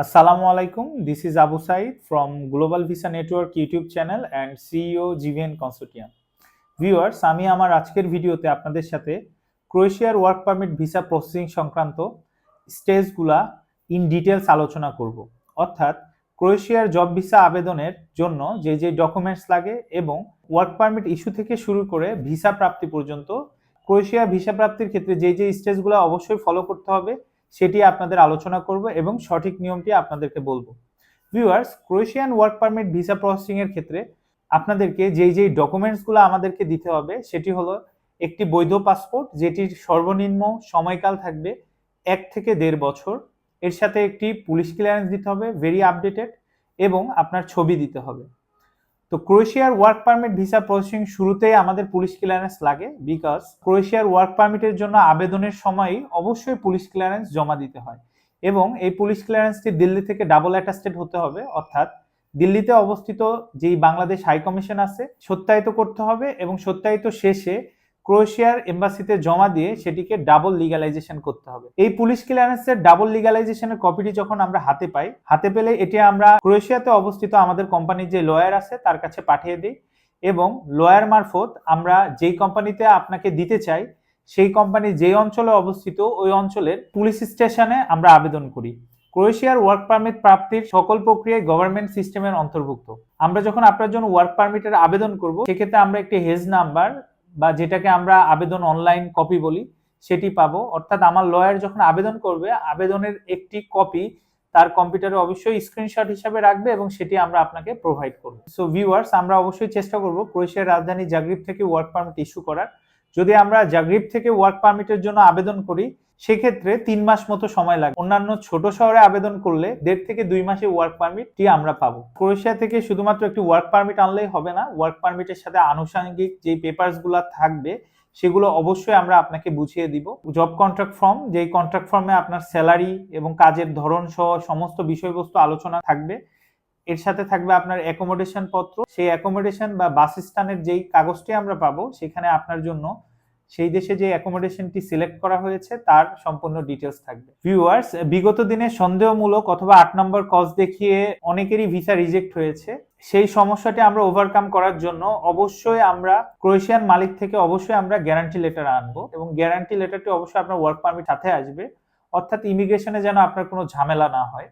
Assalamu আলাইকুম this is Said from Global Visa Network YouTube channel and E CEO GVN Consortium. Viewers আমি আমার আজকের ভিডিওতে আপনাদের সাথে ক্রোয়েশিয়ার ওয়ার্ক পারমিট ভিসা প্রসেসিং সংক্রান্ত স্টেজগুলা ইন ডিটেলস আলোচনা করব অর্থাৎ ক্রোয়েশিয়ার জব ভিসা আবেদনের জন্য যে যে ডকুমেন্টস লাগে এবং ওয়ার্ক পারমিট ইস্যু থেকে শুরু করে ভিসা প্রাপ্তি পর্যন্ত ক্রোয়েশিয়া ভিসা প্রাপ্তির ক্ষেত্রে যে যে স্টেজগুলো অবশ্যই ফলো করতে হবে সেটি আপনাদের আলোচনা করব এবং সঠিক নিয়মটি আপনাদেরকে বলব। Viewers Croatian work permit visa processing এর ক্ষেত্রে আপনাদেরকে যেই যেই ডকুমেন্টসগুলো আমাদেরকে দিতে হবে, সেটি হলো একটি বৈধ পাসপোর্ট যেটির সর্বনিম্ন সময়কাল থাকবে এক থেকে দেড় বছর। এর সাথে একটি পুলিশ ক্লিয়ারেন্স দিতে হবে ভেরি আপডেটেড এবং আপনার ছবি দিতে হবে। তো ক্রোয়েশিয়ার ওয়ার্ক পারমিট ভিসা প্রসেসিং শুরুতেই আমাদের পুলিশ ক্লিয়ারেন্স লাগে বিকজ ক্রোয়েশিয়ার ওয়ার্ক পারমিটের জন্য আবেদনের সময়ই অবশ্যই পুলিশ ক্লিয়ারেন্স জমা দিতে হয়। এবং এই পুলিশ ক্লিয়ারেন্সটি দিল্লি থেকে ডাবল অ্যাটাস্টেড হতে হবে, অর্থাৎ দিল্লিতে অবস্থিত যেই বাংলাদেশ হাই কমিশন আছে, সত্যায়িত করতে হবে এবং সত্যায়িত শেষে ক্রোয়েশিয়ার এম্বাসিতে জমা দিয়ে সেটিকে ডাবল লিগালাইজেশন করতে হবে। এই পুলিশ ক্লিয়ারেন্সের ডাবল লিগালাইজেশনের কপিটি যখন আমরা হাতে পাই, হাতে পেলে এটি আমরা ক্রোয়েশিয়াতে অবস্থিত আমাদের কোম্পানির যে লয়ার আছে তার কাছে পাঠিয়ে দিই এবং লয়ার মারফত আমরা যেই কোম্পানিতে আপনাকে দিতে চাই, সেই কোম্পানি যেই অঞ্চলে অবস্থিত ওই অঞ্চলের পুলিশ স্টেশনে আমরা আবেদন করি। ক্রোয়েশিয়ার ওয়ার্ক পারমিট প্রাপ্তির সকল প্রক্রিয়ায় গভর্নমেন্ট সিস্টেমের অন্তর্ভুক্ত। আমরা যখন আপনার জন্য ওয়ার্ক পারমিটের আবেদন করব, সেক্ষেত্রে আমরা একটি হেজ নাম্বার বা যেটাকে আমরা আবেদন অনলাইন কপি বলি, সেটি পাবো। অর্থাৎ আমার লয়ার যখন আবেদন করবে, আবেদনের একটি কপি তার কম্পিউটারে অবশ্যই স্ক্রিনশট হিসাবে রাখবে এবং সেটি আমরা আপনাকে প্রোভাইড করব। সো ভিউয়ার্স আমরা অবশ্যই চেষ্টা করব ক্রোয়েশিয়ার রাজধানী জাগরিব থেকে ওয়ার্ক পারমিট ইস্যু করার। যদি আমরা জাগরিব থেকে ওয়ার্ক পারমিটের জন্য আবেদন করি সেক্ষেত্রে তিন মাস মতো সময় লাগে। অন্যান্য ছোট শহরে আবেদন করলে দেড় থেকে দুই মাসে ওয়ার্ক পারমিটটি আমরা পাবো। ক্রোয়েশিয়া থেকে শুধুমাত্র একটি ওয়ার্ক পারমিট আনলেই হবে না ওয়ার্ক পারমিটের সাথে আনুষঙ্গিক যে পেপারসগুলা থাকবে, সেগুলো অবশ্যই আমরা আপনাকে বুঝিয়ে দিব। জব কন্ট্রাক্ট ফর্ম যেই কন্ট্রাক্ট ফর্মে আপনার স্যালারি এবং কাজের ধরন সহ সমস্ত বিষয়বস্তু আলোচনা থাকবে। এর সাথে থাকবে আপনার অ্যাকোমোডেশন পত্র। সেই অ্যাকোমোডেশন বা বাসস্থানের যেই কাগজটি আমরা পাবো, সেখানে আপনার জন্য সেই দেশে যে অ্যাকোমোডেশনটি সিলেক্ট করা হয়েছে, তার সম্পূর্ণ ডিটেলস থাকবে। ভিউয়ার্স বিগত দিনে সন্দেহমূলক অথবা আট নম্বর কজ দেখিয়ে অনেকেরই ভিসা রিজেক্ট হয়েছে। সেই সমস্যাটি আমরা ওভারকাম করার জন্য অবশ্যই আমরা ক্রোয়েশিয়ান মালিক থেকে অবশ্যই আমরা গ্যারান্টি লেটার আনব এবং গ্যারান্টি লেটারটি অবশ্যই আপনার ওয়ার্ক পারমিট হাতে আসবে। অর্থাৎ ইমিগ্রেশনে যেন আপনার কোনো ঝামেলা না হয়।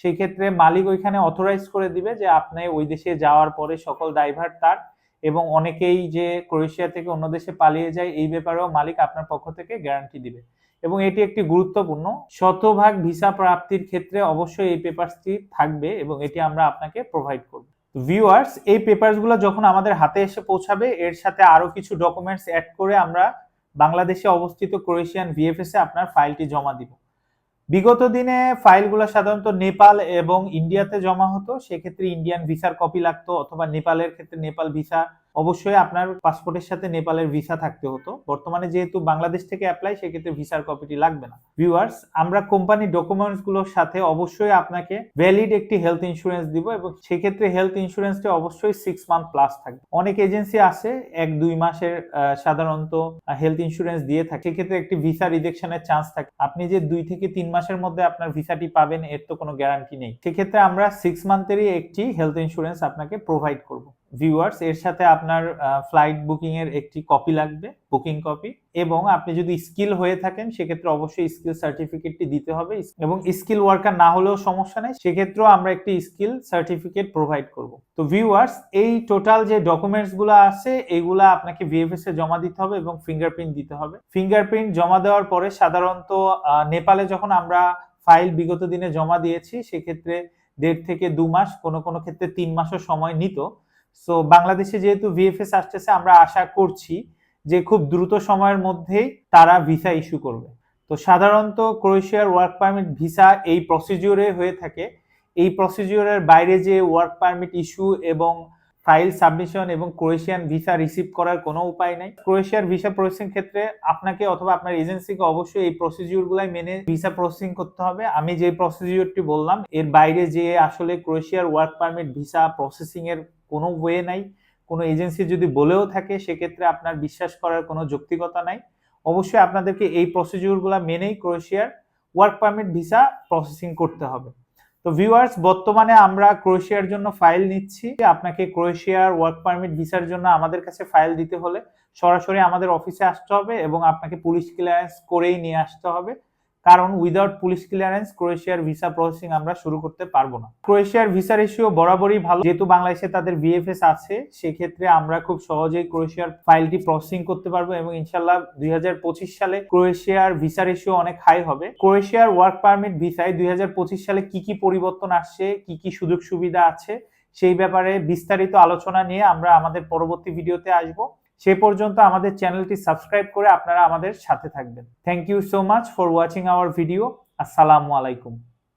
সেই ক্ষেত্রে মালিক ওইখানে অথরাইজ করে দিবে যে আপনি ওই দেশে যাওয়ার পরে সকল ড্রাইভার তার এবং অনেকেই যে ক্রোয়েশিয়া থেকে অন্য দেশে পালিয়ে যায়, এই ব্যাপারেও মালিক আপনার পক্ষ থেকে গ্যারান্টি দিবে। এবং এটি একটি গুরুত্বপূর্ণ শতভাগ ভিসা প্রাপ্তির ক্ষেত্রে অবশ্যই এই পেপারসটি থাকবে এবং এটি আমরা আপনাকে প্রোভাইড করব। ভিউয়ার্স এই পেপারসগুলো যখন আমাদের হাতে এসে পৌঁছাবে, এর সাথে আরও কিছু ডকুমেন্টস অ্যাড করে আমরা বাংলাদেশে অবস্থিত ক্রোয়েশিয়ান ভিএফএস আপনার ফাইলটি জমা দিব। বিগত দিনে ফাইলগুলো সাধারণত নেপাল এবং ইন্ডিয়াতে জমা হতো, সেক্ষেত্রে ইন্ডিয়ান ভিসার কপি লাগতো, অথবা নেপালের ক্ষেত্রে নেপাল ভিসা অবশ্যই আপনার পাসপোর্টের সাথে নেপালের ভিসা থাকতে হতো। বর্তমানে যেহেতু বাংলাদেশ থেকে অ্যাপ্লাই সেক্ষেত্রে ভিসার কপিটি লাগবে না। ভিউয়ার্স আমরা কোম্পানি ডকুমেন্টসগুলোর সাথে অবশ্যই আপনাকে ভ্যালিড একটি হেলথ ইন্স্যুরেন্স দিব এবং সেক্ষেত্রে হেলথ ইন্স্যুরেন্সটি অবশ্যই সিক্স মান্থ প্লাস থাকবে। অনেক এজেন্সি আছে, এক, দুই মাসের সাধারণত হেলথ ইন্স্যুরেন্স দিয়ে থাকে। সেক্ষেত্রে একটি ভিসা রিজেকশনের চান্স থাকে। আপনি যে দুই থেকে তিন মাসের মধ্যে আপনার ভিসাটি পাবেন, এর তো কোনো গ্যারান্টি নেই। সেক্ষেত্রে আমরা সিক্স মান্থেরই একটি হেলথ ইন্স্যুরেন্স আপনাকে প্রোভাইড করব। ভিউয়ার্স এর সাথে আপনার ফ্লাইট বুকিং এর একটি কপি লাগবে বুকিং কপি এবং আপনি যদি স্কিল হয়ে থাকেন, সেক্ষেত্রে অবশ্যই স্কিল সার্টিফিকেটটি দিতে হবে। এবং স্কিল ওয়ার্কার না হলেও সমস্যা নেই, সেক্ষেত্রেও আমরা একটি স্কিল সার্টিফিকেট প্রোভাইড করব। তো ভিউয়ার্স এই টোটাল যে ডকুমেন্টসগুলো আছে এইগুলা আপনাকে ভিএফএস এ জমা দিতে হবে এবং ফিঙ্গারপ্রিন্ট দিতে হবে। ফিঙ্গারপ্রিন্ট জমা দেওয়ার পরে সাধারণত নেপালে যখন আমরা ফাইল বিগত দিনে জমা দিয়েছি, সেক্ষেত্রে দেড় থেকে দু মাস, কোনো কোনো ক্ষেত্রে তিন মাসও সময় নিত। সো বাংলাদেশে যেহেতু ভিএফএস আসতেছে, আমরা আশা করছি যে খুব দ্রুত সময়ের মধ্যেই তারা ভিসা ইস্যু করবে। তো সাধারণত ক্রোয়েশিয়ার ওয়ার্ক পারমিট ভিসা এই প্রসিডিওরে হয়ে থাকে। এই প্রসিডিওরের বাইরে যে ওয়ার্ক পারমিট ইস্যু এবং ফাইল সাবমিশন এবং ক্রোয়েশিয়ান ভিসা রিসিভ করার কোনো উপায় নেই। ক্রোয়েশিয়ার ভিসা প্রসেসিং ক্ষেত্রে আপনাকে অথবা আপনার এজেন্সিকে অবশ্যই এই প্রসিডিওর গুলাই মেনে ভিসা প্রসেসিং করতে হবে। আমি যে প্রসিডিওরটি বললাম, এর বাইরে যে আসলে ক্রোয়েশিয়ার ওয়ার্ক পারমিট ভিসা প্রসেসিং এর কোনো ওয়ে নাই, কোনো এজেন্সি যদি বলেও থাকে, সেক্ষেত্রে আপনার বিশ্বাস করার কোনো যৌক্তিকতা নাই। অবশ্যই আপনাদেরকে এই প্রসিডিওরগুলো মেনেই ক্রোয়েশিয়ার ওয়ার্ক পারমিট ভিসা প্রসেসিং করতে হবে। তো ভিউয়ার্স বর্তমানে আমরা ক্রোয়েশিয়ার জন্য ফাইল নিচ্ছি। আপনাকে ক্রোয়েশিয়ার ওয়ার্ক পারমিট ভিসার জন্য আমাদের কাছে ফাইল দিতে হলে সরাসরি আমাদের অফিসে আসতে হবে এবং আপনাকে পুলিশ ক্লিয়ারেন্স করেই নিয়ে আসতে হবে। কারণ উইদাউট পুলিশ ক্লিয়ারেন্স ক্রোয়েশিয়ার ভিসা প্রসেসিং আমরা শুরু করতে পারব না। ক্রোয়েশিয়ার ভিসা রেশিও বরাবরই ভালো। যেহেতু বাংলাদেশে তাদের বিএফএস আছে, সেক্ষেত্রে আমরা খুব সহজেই ক্রোয়েশিয়ার ফাইলটি প্রসেসিং করতে পারব এবং ইনশাল্লাহ দুই হাজার পঁচিশ সালে ক্রোয়েশিয়ার ভিসা রেশিও অনেক হাই হবে। ক্রোয়েশিয়ার ওয়ার্ক পারমিট ভিসায় দুই হাজার পঁচিশ সালে কি কি পরিবর্তন আসছে, কি কি সুযোগ সুবিধা আছে, সেই ব্যাপারে বিস্তারিত আলোচনা নিয়ে আমরা আমাদের পরবর্তী ভিডিওতে আসব। সে পর্যন্ত আমাদের চ্যানেলটি সাবস্ক্রাইব করে আপনারা আমাদের সাথে থাকবেন। Thank you so much for watching our video আসসালামু আলাইকুম